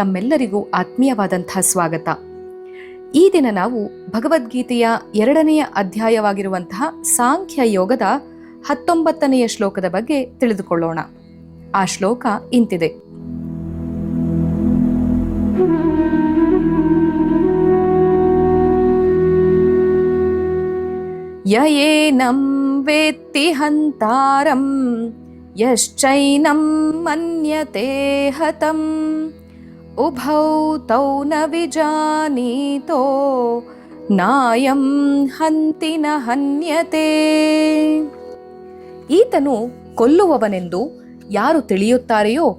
ತಮ್ಮೆಲ್ಲರಿಗೂ ಆತ್ಮೀಯವಾದಂತಹ ಸ್ವಾಗತ. ಈ ದಿನ ನಾವು ಭಗವದ್ಗೀತೆಯ ಎರಡನೆಯ ಅಧ್ಯಾಯವಾಗಿರುವಂತಹ ಸಾಂಖ್ಯ ಯೋಗದ ಹತ್ತೊಂಬತ್ತನೆಯ ಶ್ಲೋಕದ ಬಗ್ಗೆ ತಿಳಿದುಕೊಳ್ಳೋಣ. ಆ ಶ್ಲೋಕ ಇಂತಿದೆ. ಯಯೇನಂ ವೇತ್ತಿ ಹಂತಾರಂ, ಯಶ್ಚೈನಂ ಮನ್ಯತೆ ಹತಂ ಉಭೌ ತೌ ನ ವಿಜಾನೀತೋ ನಾಯಂ ಹಂತಿನ ಹನ್ಯತೆ ಈತನು ಕೊಲ್ಲುವವನೆಂದು ಯಾರು ತಿಳಿಯುತ್ತಾರೆಯೋ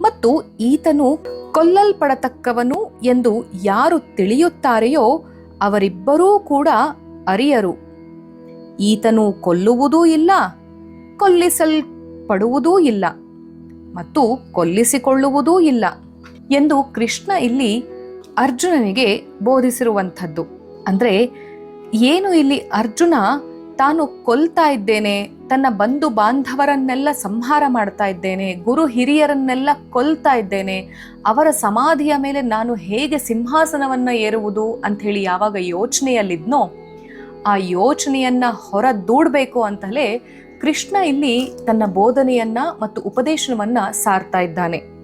ಮತ್ತು ಈತನು ಕೊಲ್ಲಲ್ಪಡತಕ್ಕವನು ಎಂದು ಯಾರು ತಿಳಿಯುತ್ತಾರೆಯೋ ಅವರಿಬ್ಬರೂ ಕೂಡ ಅರಿಯರು. ಈತನು ಕೊಲ್ಲುವುದೂ ಇಲ್ಲ, ಕೊಲ್ಲಿಸಲ್ಪಡುವುದೂ ಇಲ್ಲ ಮತ್ತು ಕೊಲ್ಲಿಸಿಕೊಳ್ಳುವುದೂ ಇಲ್ಲ. ಎಂದು ಕೃಷ್ಣ ಇಲ್ಲಿ ಅರ್ಜುನನಿಗೆ ಬೋಧಿಸಿರುವಂಥದ್ದು. ಅಂದರೆ ಏನು ಇಲ್ಲಿ ಅರ್ಜುನ ತಾನು ಕೊಲ್ತಾ ಇದ್ದೇನೆ, ತನ್ನ ಬಂಧು ಬಾಂಧವರನ್ನೆಲ್ಲ ಸಂಹಾರ ಮಾಡ್ತಾ ಇದ್ದೇನೆ, ಗುರು ಹಿರಿಯರನ್ನೆಲ್ಲ ಕೊಲ್ತಾ ಇದ್ದೇನೆ, ಅವರ ಸಮಾಧಿಯ ಮೇಲೆ ನಾನು ಹೇಗೆ ಸಿಂಹಾಸನವನ್ನ ಏರುವುದು ಅಂತ ಹೇಳಿ ಯಾವಾಗ ಯೋಚನೆಯಲ್ಲಿದ್ನೋ, ಆ ಯೋಚನೆಯನ್ನ ಹೊರ ದೂಡಬೇಕು ಅಂತಲೇ ಕೃಷ್ಣ ಇಲ್ಲಿ ತನ್ನ ಬೋಧನೆಯನ್ನ ಮತ್ತು ಉಪದೇಶವನ್ನ ಸಾರ್ತಾ ಇದ್ದಾನೆ.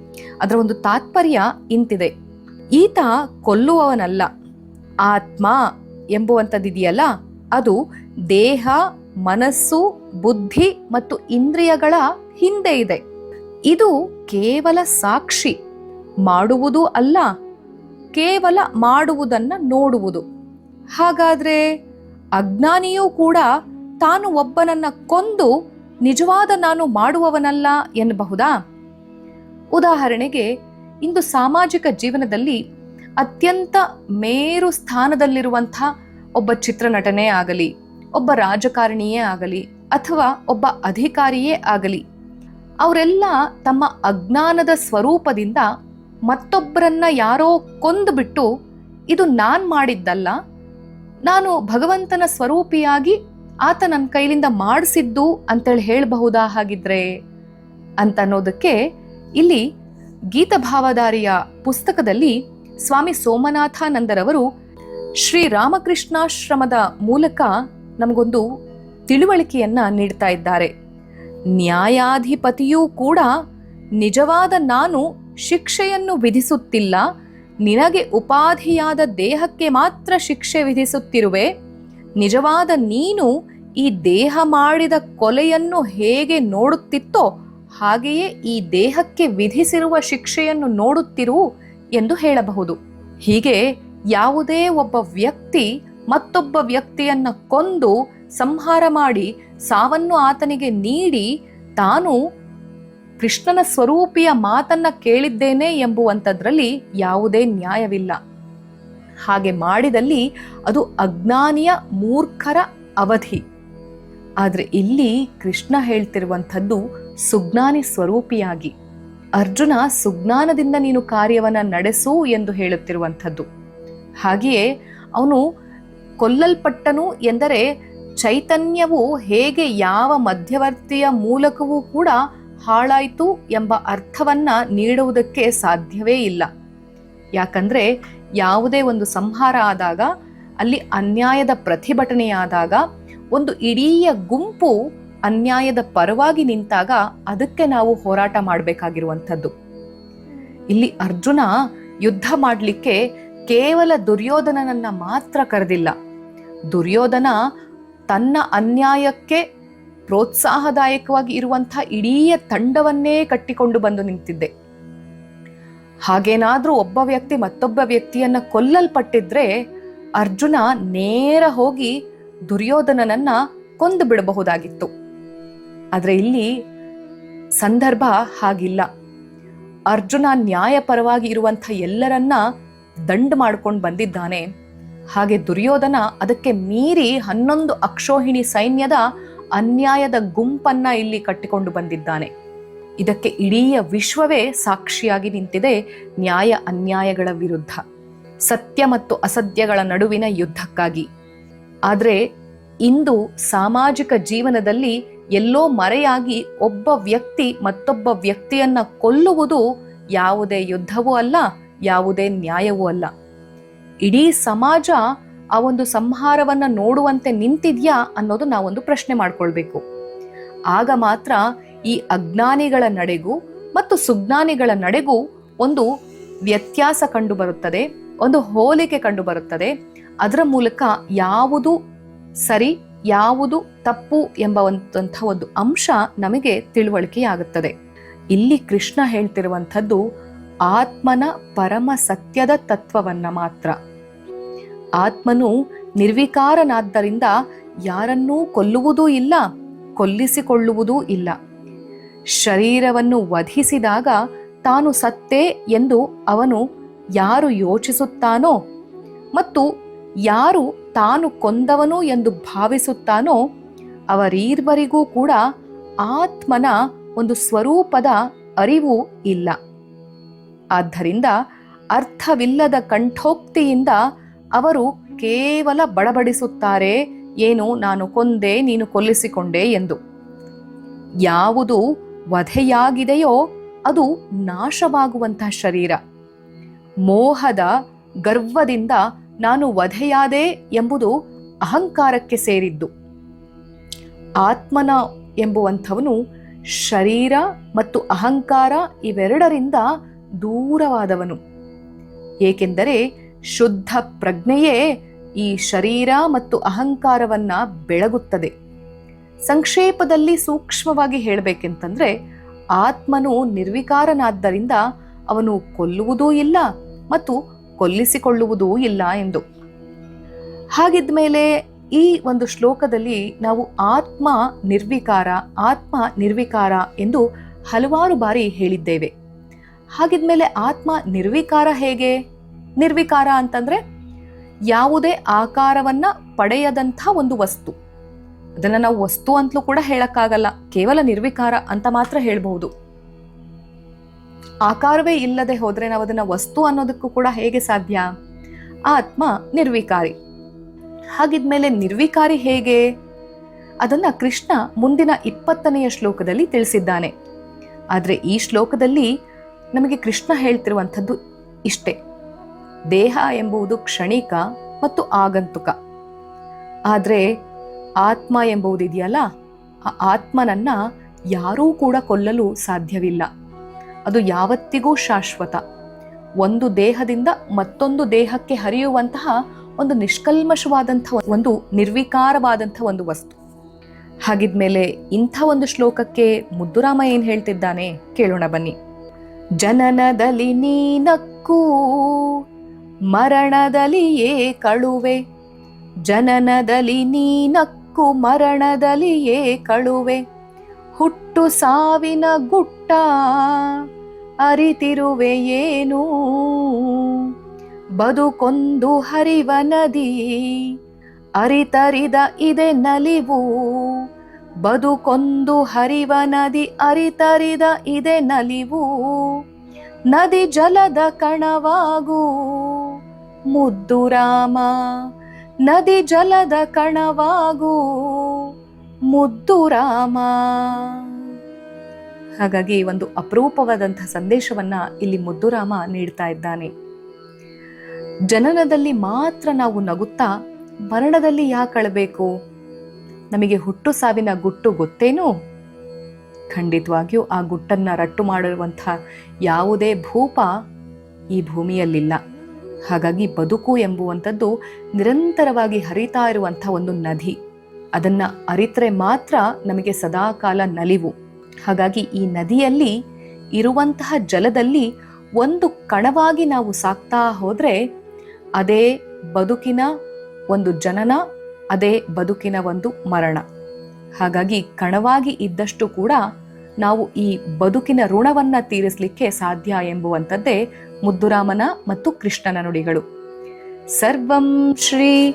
ಅದರ ಒಂದು ತಾತ್ಪರ್ಯ ಇಂತಿದೆ. ಈತ ಕೊಲ್ಲುವವನಲ್ಲ. ಆತ್ಮ ಎಂಬುವಂಥದ್ದಿದೆಯಲ್ಲ, ಅದು ದೇಹ, ಮನಸ್ಸು, ಬುದ್ಧಿ ಮತ್ತು ಇಂದ್ರಿಯಗಳ ಹಿಂದೆ ಇದೆ. ಇದು ಕೇವಲ ಸಾಕ್ಷಿ. ಮಾಡುವುದು ಅಲ್ಲ, ಕೇವಲ ಮಾಡುವುದನ್ನು ನೋಡುವುದು. ಹಾಗಾದರೆ ಅಜ್ಞಾನಿಯೂ ಕೂಡ ತಾನು ಒಬ್ಬನನ್ನ ಕೊಂದು ನಿಜವಾದ ನಾನು ಮಾಡುವವನಲ್ಲ ಎನ್ನಬಹುದಾ? ಉದಾಹರಣೆಗೆ, ಇಂದು ಸಾಮಾಜಿಕ ಜೀವನದಲ್ಲಿ ಅತ್ಯಂತ ಮೇರು ಸ್ಥಾನದಲ್ಲಿರುವಂಥ ಒಬ್ಬ ಚಿತ್ರನಟನೇ ಆಗಲಿ, ಒಬ್ಬ ರಾಜಕಾರಣಿಯೇ ಆಗಲಿ, ಅಥವಾ ಒಬ್ಬ ಅಧಿಕಾರಿಯೇ ಆಗಲಿ, ಅವರೆಲ್ಲ ತಮ್ಮ ಅಜ್ಞಾನದ ಸ್ವರೂಪದಿಂದ ಮತ್ತೊಬ್ಬರನ್ನ ಯಾರೋ ಕೊಂದುಬಿಟ್ಟು, ಇದು ನಾನ್ ಮಾಡಿದ್ದಲ್ಲ, ನಾನು ಭಗವಂತನ ಸ್ವರೂಪಿಯಾಗಿ ಆತ ನನ್ನ ಕೈಲಿಂದ ಮಾಡಿಸಿದ್ದು ಅಂತೇಳಿ ಹೇಳಬಹುದಾ ಹಾಗಿದ್ರೆ? ಅಂತ ಅನ್ನೋದಕ್ಕೆ ಇಲ್ಲಿ ಗೀತಭಾವಧಾರಿಯ ಪುಸ್ತಕದಲ್ಲಿ ಸ್ವಾಮಿ ಸೋಮನಾಥಾನಂದರವರು ಶ್ರೀ ರಾಮಕೃಷ್ಣಾಶ್ರಮದ ಮೂಲಕ ನಮಗೊಂದು ತಿಳುವಳಿಕೆಯನ್ನ ನೀಡ್ತಾ ಇದ್ದಾರೆ. ನ್ಯಾಯಾಧಿಪತಿಯೂ ಕೂಡ ನಿಜವಾದ ನಾನು ಶಿಕ್ಷೆಯನ್ನು ವಿಧಿಸುತ್ತಿಲ್ಲ, ನಿನಗೆ ಉಪಾಧಿಯಾದ ದೇಹಕ್ಕೆ ಮಾತ್ರ ಶಿಕ್ಷೆ ವಿಧಿಸುತ್ತಿರುವೆ, ನಿಜವಾದ ನೀನು ಈ ದೇಹ ಮಾಡಿದ ಕೊಲೆಯನ್ನು ಹೇಗೆ ನೋಡುತ್ತಿತ್ತೋ ಹಾಗೆಯೇ ಈ ದೇಹಕ್ಕೆ ವಿಧಿಸಿರುವ ಶಿಕ್ಷೆಯನ್ನು ನೋಡುತ್ತಿರು ಎಂದು ಹೇಳಬಹುದು. ಹೀಗೆ ಯಾವುದೇ ಒಬ್ಬ ವ್ಯಕ್ತಿ ಮತ್ತೊಬ್ಬ ವ್ಯಕ್ತಿಯನ್ನ ಕೊಂದು ಸಂಹಾರ ಮಾಡಿ ಸಾವನ್ನು ಆತನಿಗೆ ನೀಡಿ ತಾನು ಕೃಷ್ಣನ ಸ್ವರೂಪಿಯ ಮಾತನ್ನ ಕೇಳಿದ್ದೇನೆ ಎಂಬುವಂಥದ್ರಲ್ಲಿ ಯಾವುದೇ ನ್ಯಾಯವಿಲ್ಲ. ಹಾಗೆ ಮಾಡಿದಲ್ಲಿ ಅದು ಅಜ್ಞಾನಿಯ ಮೂರ್ಖರ ಅವಧಿ. ಆದ್ರೆ ಇಲ್ಲಿ ಕೃಷ್ಣ ಹೇಳ್ತಿರುವಂಥದ್ದು ಸುಜ್ಞಾನಿ ಸ್ವರೂಪಿಯಾಗಿ. ಅರ್ಜುನ ಸುಜ್ಞಾನದಿಂದ ನೀನು ಕಾರ್ಯವನ್ನ ನಡೆಸು ಎಂದು ಹೇಳುತ್ತಿರುವಂಥದ್ದು. ಹಾಗೆಯೇ ಅವನು ಕೊಲ್ಲಲ್ಪಟ್ಟನು ಎಂದರೆ ಚೈತನ್ಯವು ಹೇಗೆ ಯಾವ ಮಧ್ಯವರ್ತಿಯ ಮೂಲಕವೂ ಕೂಡ ಹಾಳಾಯಿತು ಎಂಬ ಅರ್ಥವನ್ನ ನೀಡುವುದಕ್ಕೆ ಸಾಧ್ಯವೇ ಇಲ್ಲ. ಯಾಕಂದ್ರೆ ಯಾವುದೇ ಒಂದು ಸಂಹಾರ ಆದಾಗ, ಅಲ್ಲಿ ಅನ್ಯಾಯದ ಪ್ರತಿಭಟನೆಯಾದಾಗ ಒಂದು ಇಡೀ ಗುಂಪು ಅನ್ಯಾಯದ ಪರವಾಗಿ ನಿಂತಾಗ ಅದಕ್ಕೆ ನಾವು ಹೋರಾಟ ಮಾಡಬೇಕಾಗಿರುವಂಥದ್ದು. ಇಲ್ಲಿ ಅರ್ಜುನ ಯುದ್ಧ ಮಾಡಲಿಕ್ಕೆ ಕೇವಲ ದುರ್ಯೋಧನನನ್ನ ಮಾತ್ರ ಕರೆದಿಲ್ಲ. ದುರ್ಯೋಧನ ತನ್ನ ಅನ್ಯಾಯಕ್ಕೆ ಪ್ರೋತ್ಸಾಹದಾಯಕವಾಗಿ ಇರುವಂತಹ ಇಡೀ ತಂಡವನ್ನೇ ಕಟ್ಟಿಕೊಂಡು ಬಂದು ನಿಂತಿದ್ದೆ. ಹಾಗೇನಾದ್ರೂ ಒಬ್ಬ ವ್ಯಕ್ತಿ ಮತ್ತೊಬ್ಬ ವ್ಯಕ್ತಿಯನ್ನ ಕೊಲ್ಲಲ್ಪಟ್ಟಿದ್ರೆ ಅರ್ಜುನ ನೇರ ಹೋಗಿ ದುರ್ಯೋಧನನನ್ನ ಕೊಂದು ಬಿಡಬಹುದಾಗಿತ್ತು. ಆದರೆ ಇಲ್ಲಿ ಸಂದರ್ಭ ಹಾಗಿಲ್ಲ. ಅರ್ಜುನ ನ್ಯಾಯಪರವಾಗಿ ಇರುವಂಥ ಎಲ್ಲರನ್ನ ದಂಡ ಮಾಡ್ಕೊಂಡು ಬಂದಿದ್ದಾನೆ. ಹಾಗೆ ದುರ್ಯೋಧನ ಅದಕ್ಕೆ ಮೀರಿ ಹನ್ನೊಂದು ಅಕ್ಷೋಹಿಣಿ ಸೈನ್ಯದ ಅನ್ಯಾಯದ ಗುಂಪನ್ನ ಇಲ್ಲಿ ಕಟ್ಟಿಕೊಂಡು ಬಂದಿದ್ದಾನೆ. ಇದಕ್ಕೆ ಇಡೀ ವಿಶ್ವವೇ ಸಾಕ್ಷಿಯಾಗಿ ನಿಂತಿದೆ ನ್ಯಾಯ ಅನ್ಯಾಯಗಳ ವಿರುದ್ಧ. ಸತ್ಯ ಮತ್ತು ಅಸತ್ಯಗಳ ನಡುವಿನ ಯುದ್ಧಕ್ಕಾಗಿ. ಆದರೆ ಇಂದು ಸಾಮಾಜಿಕ ಜೀವನದಲ್ಲಿ ಎಲ್ಲೋ ಮರೆಯಾಗಿ ಒಬ್ಬ ವ್ಯಕ್ತಿ ಮತ್ತೊಬ್ಬ ವ್ಯಕ್ತಿಯನ್ನ ಕೊಲ್ಲುವುದು ಯಾವುದೇ ಯುದ್ಧವೂ ಅಲ್ಲ, ಯಾವುದೇ ನ್ಯಾಯವೂ ಅಲ್ಲ. ಇಡೀ ಸಮಾಜ ಆ ಒಂದು ಸಂಹಾರವನ್ನ ನೋಡುವಂತೆ ನಿಂತಿದ್ಯಾ ಅನ್ನೋದು ನಾವೊಂದು ಪ್ರಶ್ನೆ ಮಾಡ್ಕೊಳ್ಬೇಕು. ಆಗ ಮಾತ್ರ ಈ ಅಜ್ಞಾನಿಗಳ ನಡೆಗೂ ಮತ್ತು ಸುಜ್ಞಾನಿಗಳ ನಡೆಗೂ ಒಂದು ವ್ಯತ್ಯಾಸ ಕಂಡು ಬರುತ್ತದೆ ಒಂದು ಹೋಲಿಕೆ ಕಂಡು ಬರುತ್ತದೆ ಅದರ ಮೂಲಕ ಯಾವುದು ಸರಿ, ಯಾವುದು ತಪ್ಪು ಎಂಬ ಒಂದು ಅಂಶ ನಮಗೆ ತಿಳುವಳಿಕೆಯಾಗುತ್ತದೆ. ಇಲ್ಲಿ ಕೃಷ್ಣ ಹೇಳ್ತಿರುವಂಥದ್ದು ಆತ್ಮನ ಪರಮ ಸತ್ಯದ ತತ್ವವನ್ನ ಮಾತ್ರ. ಆತ್ಮನು ನಿರ್ವಿಕಾರನಾದ್ದರಿಂದ ಯಾರನ್ನೂ ಕೊಲ್ಲುವುದೂ ಇಲ್ಲ, ಕೊಲ್ಲಿಸಿಕೊಳ್ಳುವುದೂ ಇಲ್ಲ. ಶರೀರವನ್ನು ವಧಿಸಿದಾಗ ತಾನು ಸತ್ತೇ ಎಂದು ಅವನು ಯಾರು ಯೋಚಿಸುತ್ತಾನೋ ಮತ್ತು ಯಾರು ತಾನು ಕೊಂದವನು ಎಂದು ಭಾವಿಸುತ್ತಾನೋ ಅವರೀರ್ವರಿಗೂ ಕೂಡ ಆತ್ಮನ ಒಂದು ಸ್ವರೂಪದ ಅರಿವು ಇಲ್ಲ. ಆದ್ದರಿಂದ ಅರ್ಥವಿಲ್ಲದ ಕಂಠೋಕ್ತಿಯಿಂದ ಅವರು ಕೇವಲ ಬಡಬಡಿಸುತ್ತಾರೆ, ಏನು ನಾನು ಕೊಂದೆ, ನೀನು ಕೊಲ್ಲಿಸಿಕೊಂಡೆ ಎಂದು. ಯಾವುದು ವಧೆಯಾಗಿದೆಯೋ ಅದು ನಾಶವಾಗುವಂತಹ ಶರೀರ. ಮೋಹದ ಗರ್ವದಿಂದ ನಾನು ವಧೆಯಾದೆ ಎಂಬುದು ಅಹಂಕಾರಕ್ಕೆ ಸೇರಿದ್ದು. ಆತ್ಮನ ಎಂಬುವಂಥವನು ಶರೀರ ಮತ್ತು ಅಹಂಕಾರ ಇವೆರಡರಿಂದ ದೂರವಾದವನು. ಏಕೆಂದರೆ ಶುದ್ಧ ಪ್ರಜ್ಞೆಯೇ ಈ ಶರೀರ ಮತ್ತು ಅಹಂಕಾರವನ್ನ ಬೆಳಗುತ್ತದೆ. ಸಂಕ್ಷೇಪದಲ್ಲಿ ಸೂಕ್ಷ್ಮವಾಗಿ ಹೇಳಬೇಕೆಂತಂದ್ರೆ ಆತ್ಮನು ನಿರ್ವಿಕಾರನಾದ್ದರಿಂದ ಅವನು ಕೊಲ್ಲುವುದೂ ಇಲ್ಲ ಮತ್ತು ಕೊಲ್ಲಿಸಿಕೊಳ್ಳುವುದೂ ಇಲ್ಲ ಎಂದು. ಹಾಗಿದ್ಮೇಲೆ ಈ ಒಂದು ಶ್ಲೋಕದಲ್ಲಿ ನಾವು ಆತ್ಮ ನಿರ್ವಿಕಾರ ಆತ್ಮ ನಿರ್ವಿಕಾರ ಎಂದು ಹಲವಾರು ಬಾರಿ ಹೇಳಿದ್ದೇವೆ. ಹಾಗಿದ್ಮೇಲೆ ಆತ್ಮ ನಿರ್ವಿಕಾರ ಹೇಗೆ? ನಿರ್ವಿಕಾರ ಅಂತಂದ್ರೆ ಯಾವುದೇ ಆಕಾರವನ್ನ ಪಡೆಯದಂಥ ಒಂದು ವಸ್ತು. ಅದನ್ನು ನಾವು ವಸ್ತು ಅಂತಲೂ ಕೂಡ ಹೇಳಕ್ಕಾಗಲ್ಲ, ಕೇವಲ ನಿರ್ವಿಕಾರ ಅಂತ ಮಾತ್ರ ಹೇಳ್ಬಹುದು. ಆಕಾರವೇ ಇಲ್ಲದೆ ಹೋದರೆ ನಾವು ಅದನ್ನ ವಸ್ತು ಅನ್ನೋದಕ್ಕೂ ಕೂಡ ಹೇಗೆ ಸಾಧ್ಯ? ಆತ್ಮ ನಿರ್ವಿಕಾರಿ. ಹಾಗಿದ್ಮೇಲೆ ನಿರ್ವಿಕಾರಿ ಹೇಗೆ? ಅದನ್ನ ಕೃಷ್ಣ ಮುಂದಿನ ಇಪ್ಪತ್ತನೆಯ ಶ್ಲೋಕದಲ್ಲಿ ತಿಳಿಸಿದ್ದಾನೆ. ಆದರೆ ಈ ಶ್ಲೋಕದಲ್ಲಿ ನಮಗೆ ಕೃಷ್ಣ ಹೇಳ್ತಿರುವಂಥದ್ದು ಇಷ್ಟೇ. ದೇಹ ಎಂಬುದು ಕ್ಷಣಿಕ ಮತ್ತು ಆಗಂತುಕ. ಆದರೆ ಆತ್ಮ ಎಂಬುವುದಿದೆಯಲ್ಲ ಆ ಆತ್ಮನನ್ನ ಯಾರೂ ಕೂಡ ಕೊಲ್ಲಲು ಸಾಧ್ಯವಿಲ್ಲ. ಅದು ಯಾವತ್ತಿಗೂ ಶಾಶ್ವತ. ಒಂದು ದೇಹದಿಂದ ಮತ್ತೊಂದು ದೇಹಕ್ಕೆ ಹರಿಯುವಂತಹ ಒಂದು ನಿಷ್ಕಲ್ಮಶವಾದಂತಹ ಒಂದು ನಿರ್ವಿಕಾರವಾದಂಥ ಒಂದು ವಸ್ತು. ಹಾಗಿದ್ಮೇಲೆ ಇಂಥ ಒಂದು ಶ್ಲೋಕಕ್ಕೆ ಮುದ್ದುರಾಮ ಏನು ಹೇಳ್ತಿದ್ದಾನೆ ಕೇಳೋಣ ಬನ್ನಿ. ಜನನದಲ್ಲಿ ನೀನಕ್ಕೂ ಮರಣದಲ್ಲಿಯೇ ಕಳುವೆ. ಜನನದಲ್ಲಿ ನೀನಕ್ಕು ಮರಣದಲ್ಲಿಯೇ ಕಳುವೆ. ಹುಟ್ಟು ಸಾವಿನ ಗುಟ್ಟ ಅರಿತಿರುವೆಯೇನು ಬದುಕೊಂದು ಹರಿವ ನದಿ ಅರಿತರಿದ ಇದೆ ನಲಿವು. ಬದುಕೊಂದು ಹರಿವ ನದಿ ಅರಿತರಿದ ಇದೆ ನಲಿವು. ನದಿ ಜಲದ ಕಣವಾಗು. ಮುದ್ದು ರಾಮ, ನದಿ ಜಲದ ಕಣವಾಗು. ಮುದ್ದು ರಾಮ. ಹಾಗಾಗಿ ಒಂದು ಅಪರೂಪವಾದಂತಹ ಸಂದೇಶವನ್ನ ಇಲ್ಲಿ ಮುದ್ದುರಾಮ ನೀಡ್ತಾ ಇದ್ದಾನೆ. ಜನನದಲ್ಲಿ ಮಾತ್ರ ನಾವು ನಗುತ್ತಾ ಮರಣದಲ್ಲಿ ಯಾಕೆ ಅಳಬೇಕು? ನಮಗೆ ಹುಟ್ಟು ಸಾವಿನ ಗುಟ್ಟು ಗೊತ್ತೇನು? ಖಂಡಿತವಾಗಿಯೂ ಆ ಗುಟ್ಟನ್ನ ರಟ್ಟು ಮಾಡಿರುವಂಥ ಯಾವುದೇ ಭೂಪ ಈ ಭೂಮಿಯಲ್ಲಿಲ್ಲ. ಹಾಗಾಗಿ ಬದುಕು ಎಂಬುವಂಥದ್ದು ನಿರಂತರವಾಗಿ ಹರಿತಾ ಇರುವಂಥ ಒಂದು ನದಿ. ಅದನ್ನ ಅರಿತರೆ ಮಾತ್ರ ನಮಗೆ ಸದಾಕಾಲ ನಲಿವು. ಹಾಗಾಗಿ ಈ ನದಿಯಲ್ಲಿ ಇರುವಂತಹ ಜಲದಲ್ಲಿ ಒಂದು ಕಣವಾಗಿ ನಾವು ಸಾಕ್ತಾ ಹೋದರೆ ಅದೇ ಬದುಕಿನ ಒಂದು ಜನನ, ಅದೇ ಬದುಕಿನ ಒಂದು ಮರಣ. ಹಾಗಾಗಿ ಕಣವಾಗಿ ಇದ್ದಷ್ಟು ಕೂಡ ನಾವು ಈ ಬದುಕಿನ ಋಣವನ್ನ ತೀರಿಸಲಿಕ್ಕೆ ಸಾಧ್ಯ ಎಂಬುವಂಥದ್ದೇ ಮುದ್ದುರಾಮನ ಮತ್ತು ಕೃಷ್ಣನ ನುಡಿಗಳು. ಸರ್ವಂ ಶ್ರೀ